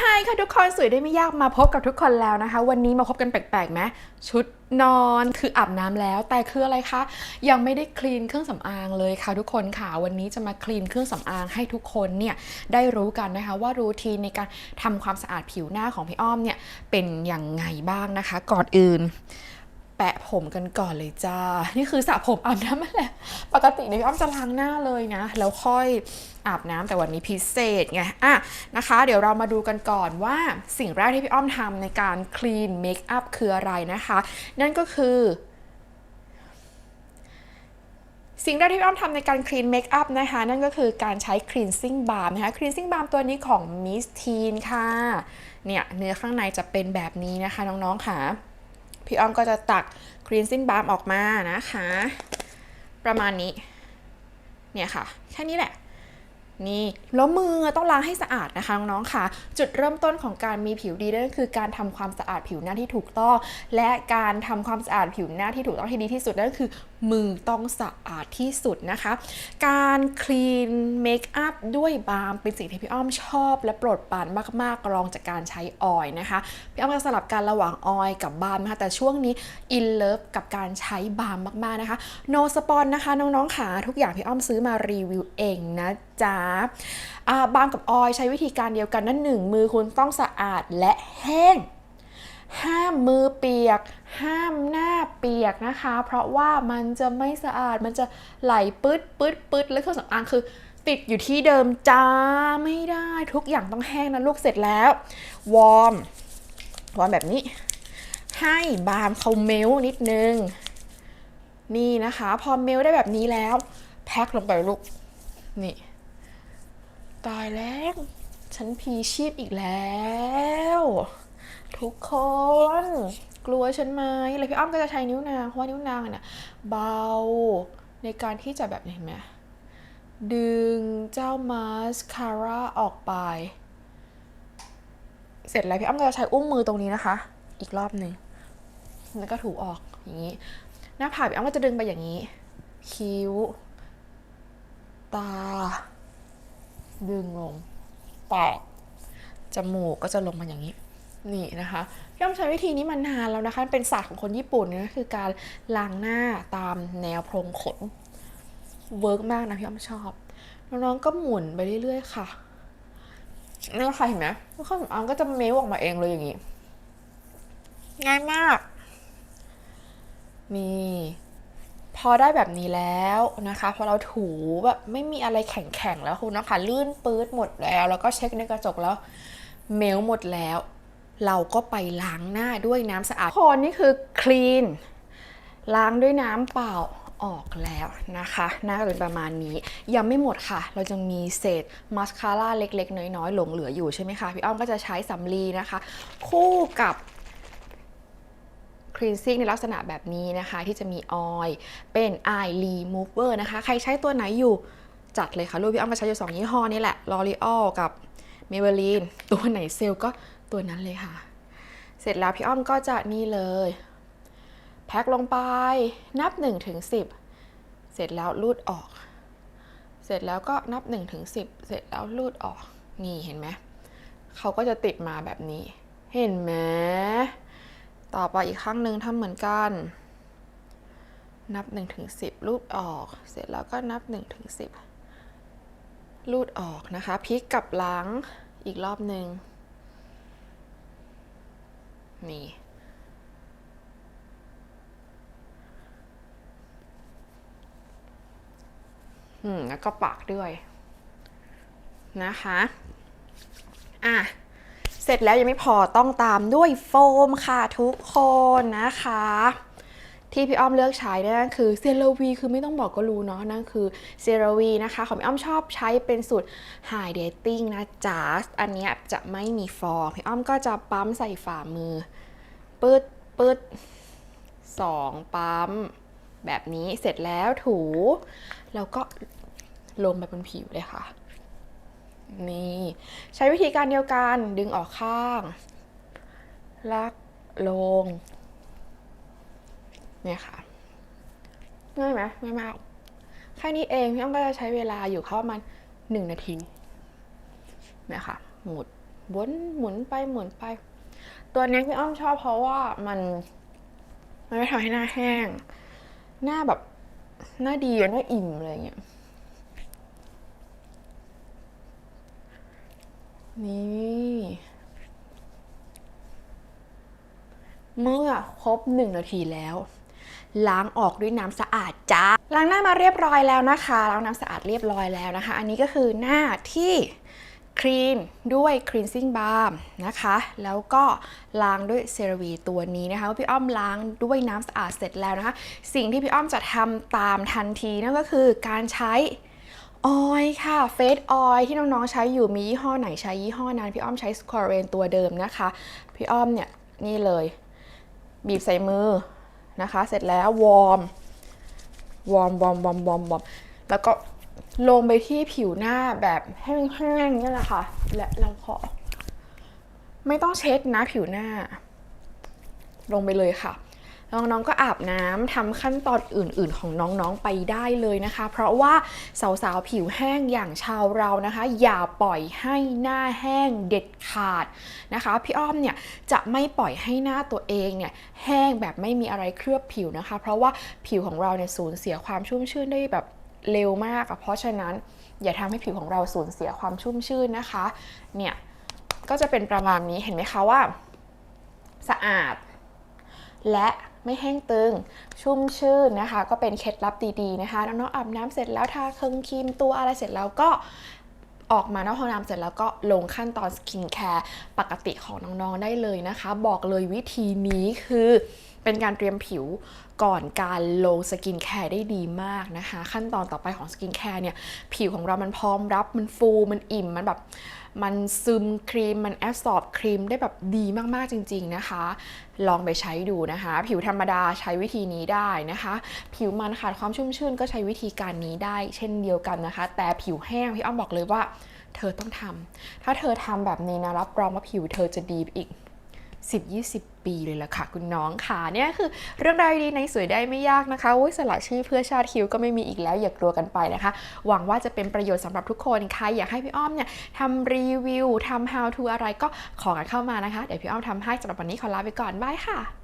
ไฮค่ะทุกคนสวยได้ไม่ยากมาพบกับทุกคนแล้วนะคะ วันนี้มาพบกันแปลกๆไหมชุดนอนคืออาบน้ำแล้ว แต่คืออะไรคะยังไม่ได้คลีนเครื่องสำอางเลยค่ะทุกคนค่ะวันนี้จะมาคลีนเครื่องสำอางให้ทุกคนเนี่ยได้รู้กันนะคะว่ารูทีนในการทำความสะอาดผิวหน้าของพี่อ้อมเนี่ยเป็นยังไงบ้างนะคะ ก่อนอื่น ปะผมกันก่อนเลยจ้า นี่คือสระผมอาบน้ำมาแล้ว ปกติเนี่ยพี่อ้อมจะล้างหน้าเลยนะ แล้วค่อยอาบน้ำแต่วันนี้พิเศษไง อะนะคะ เดี๋ยวเรามาดูกันก่อนว่าสิ่งแรกที่พี่อ้อมทำในการคลีนเมคอัพคืออะไรนะคะ นั่นก็คือสิ่งแรกที่พี่อ้อมทำในการคลีนเมคอัพนะคะ นั่นก็คือการใช้ cleansing balm นะคะ cleansing balm ตัวนี้ของ Miss Teen ค่ะ เนี่ย เนื้อข้างในจะเป็นแบบนี้นะคะน้องๆค่ะ พี่อ้อมก็จะตัก cleansing balm ออกมานะคะ ประมาณนี้ เนี่ยค่ะ แค่นี้แหละ นี่แล้วมือต้องล้างให้สะอาดนะคะน้องๆค่ะ จุดเริ่มต้นของการมีผิวดีนั่นก็คือการทำความสะอาดผิวหน้าที่ถูกต้อง และการทำความสะอาดผิวหน้าที่ถูกต้องที่ดีที่สุดนั่นก็คือ มือต้องสะอาดที่สุดนะคะ การคลีนเมคอัพด้วยบาล์มเป็นสิ่งที่พี่อ้อมชอบ และโปรดปรานมากๆรองจากการใช้ออยล์นะคะพี่อ้อมจะสลับกันระหว่างออยล์กับบาล์มนะคะแต่ช่วงนี้อินเลิฟกับการใช้บาล์มมากๆนะคะโนสปอนนะคะน้องๆค่ะทุกอย่างพี่อ้อมซื้อมารีวิวเองนะ จ๊ะาบาลกับออยใช้วิธีการเดียวกันนั่นหนึ่งมือคุณต้องสะอาดและแห้ง ห้ามมือเปียก ห้ามหน้าเปียกนะคะ เพราะว่ามันจะไม่สะอาดมันจะไหลปื๊ดปื๊ดปื๊ดแล้วเครื่องสำอางคือติดอยู่ที่เดิมจ้าไม่ได้ทุกอย่างต้องแห้งนะลูกเสร็จแล้ว วอร์มวอร์มแบบนี้ ให้บาล์มเขาเมลนิดนึง นี่นะคะ พอเมลได้แบบนี้แล้ว แพ็คลงไปลูก นี่ ตายแล้ว ฉันพีชีพอีกแล้ว ทุกคน กลัวฉันไหมแล้วพี่อ้อมก็จะใช้นิ้วนางเพราะว่านิ้วนางเนี่ยเบาในการที่จะแบบเห็นไหมดึงเจ้ามาสคาร่าออกไป เสร็จแล้วพี่อ้อมก็จะใช้อุ้งมือตรงนี้นะคะ อีกรอบหนึ่งแล้วก็ถูออกอย่างนี้ หน้าผากพี่อ้อมก็จะดึงไปอย่างนี้ คิ้ว ตา ดึงลงปากจมูกก็จะลงมาอย่างนี้นี่นะคะพี่อ้อมใช้วิธีนี้มานานแล้วนะคะ เป็นศาสตร์ของคนญี่ปุ่นนะคือการล้างหน้าตามแนวโพรงขนเวิร์กมากนะพี่อ้อมชอบ น้องๆก็หมุนไปเรื่อยๆค่ะนี่ค่ะเห็นไหมแล้วข้าวสำอางก็จะเมลออกมาเองเลยอย่างนี้ง่ายมาก นี่ อได้แบบนี้แล้วนะคะ พอเราถูแบบไม่มีอะไรแข็งๆแล้วคุณนะคะลื่นปื๊ดหมดแล้ว แล้วก็เช็คในกระจกแล้วเมลหมดแล้ว เราก็ไปล้างหน้าด้วยน้ำสะอาดคนนี่คือคลีนล้างด้วยน้ำเปล่าออกแล้วนะคะหน้าก็เป็นประมาณนี้ ยังไม่หมดค่ะ เราจะมีเศษมาสคาร่าเล็ก ๆ น้อยๆ หลงเหลืออยู่ใช่ไหมคะ พี่อ้อมก็จะใช้สำลีนะคะ คู่กับ ลีนซิ่งในลักษณะแบบนี้นะคะ ที่จะมีออยล์เป็น Eye Remover นะคะ ใครใช้ตัวไหนอยู่จัดเลยค่ะลูกพี่อ้อมก็ใช้อยู่ 2 ยี่ห้อนี่แหละ L'Oreal กับ Maybelline ตัวไหนเซลล์ก็ตัวนั้นเลยค่ะ เสร็จแล้วพี่อ้อมก็จะนี่เลย แพ็คลงไปนับ1ถึง10 เสร็จแล้วรูดออก เสร็จแล้วก็นับ1ถึง10 เสร็จแล้วรูดออก นี่เห็นไหมเขาก็จะติดมาแบบนี้ เห็นไหม ต่อไปอีกข้างหนึ่งทำเหมือนกัน นับ1ถึง10รูดออก เสร็จแล้วก็นับ1ถึง10รูดออกนะคะ พลิกกลับหลังอีกรอบหนึ่งนี่อืมแล้วก็ปากด้วยนะคะ อะ เสร็จแล้วยังไม่พอต้องตามด้วยโฟมค่ะทุกคนนะคะ ที่พี่อ้อมเลือกใช้นั่นคือเซรวีคือไม่ต้องบอกก็รู้เนาะนั่นคือเซรวีนะคะของพี่อ้อมชอบใช้เป็นสูตร Hydrating นะจ๊ะอันนี้จะไม่มีฟองพี่อ้อมก็จะปั๊มใส่ฝ่ามือปืดปืดสองปั๊ม แบบนี้เสร็จแล้วถู แล้วก็ลงไปบนผิวเลยค่ะ นี่ใช้วิธีการเดียวกันดึงออกข้าง ลักลง เนี่ยค่ะ ง่ายไหมง่ายมากแค่นี้เองพี่อ้อมก็จะใช้เวลาอยู่เข้าประมาณหนึ่งนาทีเนี่ยค่ะ หมุดวนหมุนไปหมุนไป ตัวนี้พี่อ้อมชอบเพราะว่ามัน มันไม่ทำให้หน้าแห้ง หน้าแบบ หน้าดีหน้าอิ่มอะไรเงี้ย นี่ เมื่อครบหนึ่งนาทีแล้ว ล้างออกด้วยน้ำสะอาดจ้า ล้างหน้ามาเรียบร้อยแล้วนะคะ ล้างน้ำสะอาดเรียบร้อยแล้วนะคะ อันนี้ก็คือหน้าที่ครีนด้วย cleansing balm นะคะ แล้วก็ล้างด้วยเซรวีตัวนี้นะคะพี่อ้อมล้างด้วยน้ำสะอาดเสร็จแล้วนะคะ สิ่งที่พี่อ้อมจะทำตามทันทีนั่นก็คือการใช้ ออยค่ะเฟสออยที่น้องๆใช้อยู่มียี่ห้อไหนใช้ยี่ห้อนั้น พี่อ้อมใช้สควอเรนตัวเดิมนะคะ พี่อ้อมเนี่ยนี่เลย บีบใส่มือนะคะ เสร็จแล้ววอร์มวอร์มวอร์มวอร์มวอร์มวอร์มแล้วก็ลงไปที่ผิวหน้าแบบแห้งๆนี่แหละค่ะ และเราขอ ไม่ต้องเช็ดนะผิวหน้า ลงไปเลยค่ะ น้องๆก็อาบน้ำทำขั้นตอนอื่น ๆ ของน้องๆไปได้เลยนะคะ เพราะว่าสาวๆผิวแห้งอย่างชาวเรานะคะ อย่าปล่อยให้หน้าแห้งเด็ดขาดนะคะ พี่อ้อมเนี่ยจะไม่ปล่อยให้หน้าตัวเองเนี่ยแห้งแบบไม่มีอะไรเคลือบผิวนะคะ เพราะว่าผิวของเราเนี่ยสูญเสียความชุ่มชื่นได้แบบเร็วมากอะเพราะฉะนั้นอย่าทำให้ผิวของเราสูญเสียความชุ่มชื่นนะคะ เนี่ยก็จะเป็นประมาณนี้เห็นไหมคะว่า สะอาด และ ไม่แห้งตึง ชุ่มชื่นนะคะ ก็เป็นเคล็ดลับดีๆนะคะน้องๆอาบน้ำเสร็จแล้วทาเครื่องครีมตัวอะไรเสร็จแล้วก็ออกมานอกห้องน้ำเสร็จแล้วก็ลงขั้นตอนสกินแคร์ปกติของน้องๆได้เลยนะคะ บอกเลยวิธีนี้คือ เป็นการเตรียมผิวก่อนการลงสกินแคร์ได้ดีมากนะคะ ขั้นตอนต่อไปของสกินแคร์เนี่ย ผิวของเรามันพร้อมรับมันฟูมันอิ่มมันแบบมันซึมครีมมันแอบซอบครีมได้แบบดีมาก ๆ จริง ๆ นะคะ ลองไปใช้ดูนะคะ ผิวธรรมดาใช้วิธีนี้ได้นะคะ ผิวมันขาดความชุ่มชื่นก็ใช้วิธีการนี้ได้ เช่นเดียวกันนะคะ แต่ผิวแห้งพี่อ้อมบอกเลยว่า เธอต้องทำถ้าเธอทำแบบนี้นะรับรองว่าผิวเธอจะดีอีก 10-20 ปีเลยล่ะค่ะ คุณน้องค่ะเนี่ยคือเรื่องราวดีในสวยได้ไม่ยากนะคะโอ้ยสละชื่อเพื่อชาติคิวก็ไม่มีอีกแล้วอย่ากลัวกันไปนะคะ หวังว่าจะเป็นประโยชน์สำหรับทุกคนค่ะอยากให้พี่อ้อมเนี่ยทำรีวิวทำ how to อะไรก็ขอกันเข้ามานะคะ เดี๋ยวพี่อ้อมทำให้สำหรับวันนี้ขอลาไปก่อนบายค่ะ